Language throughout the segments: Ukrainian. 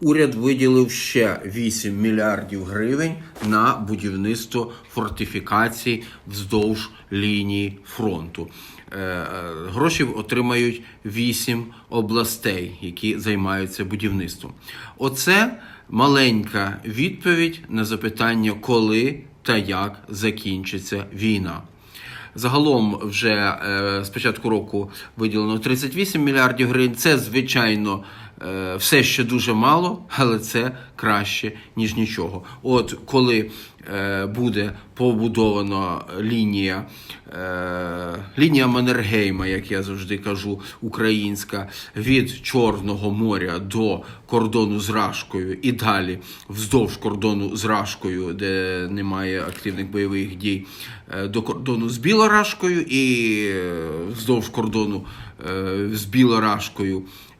уряд виділив ще 8 мільярдів гривень на будівництво фортифікацій вздовж лінії фронту. Е, е, Гроші отримають 8 областей, які займаються будівництвом. Оце маленька відповідь на запитання, коли та як закінчиться війна. Загалом вже е, з початку року виділено 38 мільярдів гривень. Це, звичайно, все ще дуже мало, але це краще, ніж нічого. От коли е, буде побудована лінія, е, лінія Маннергейма, як я завжди кажу, українська, від Чорного моря до кордону з Рашкою і далі вздовж кордону з Рашкою, де немає активних бойових дій, е, до кордону з Білорашкою і е, вздовж кордону е, з Білорашкою е, е,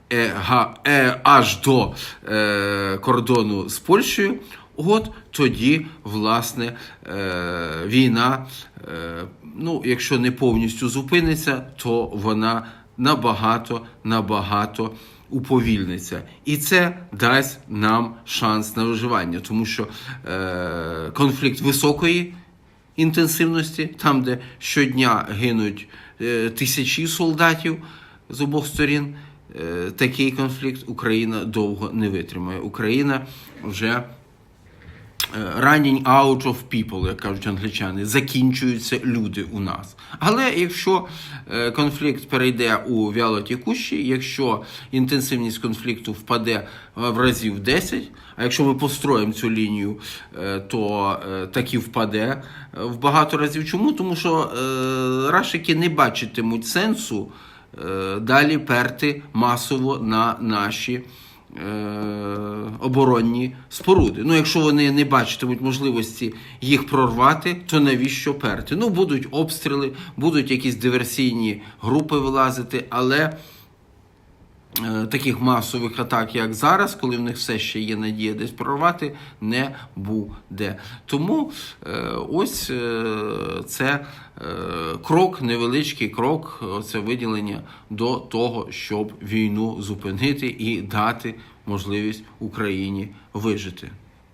аж до е, кордону з Польщею. От тоді, власне, е, війна, е, ну, якщо не повністю зупиниться, то вона набагато, набагато уповільниться. І це дасть нам шанс на виживання, тому що е, конфлікт високої інтенсивності, там, де щодня гинуть е, тисячі солдатів з обох сторін, е, такий конфлікт Україна довго не витримає. Україна вже е, running out of people, як кажуть англічани, закінчуються люди у нас. Але якщо е, конфлікт перейде у вялотікущі, якщо інтенсивність конфлікту впаде е, в разів 10, а якщо ми построїмо цю лінію, е, то е, так і впаде е, в багато разів. Чому? Тому що е, рашики не бачитимуть сенсу е, далі перти масово на наші е, оборонні споруди. Ну, якщо вони не бачитимуть можливості їх прорвати, то навіщо перти? Ну, будуть обстріли, будуть якісь диверсійні групи вилазити, але е, таких масових атак, як зараз, коли в них все ще є надія десь прорвати, не буде. Тому е, ось е, це е, крок, невеличкий крок, це виділення до того, щоб війну зупинити і дати можливість Україні вижити.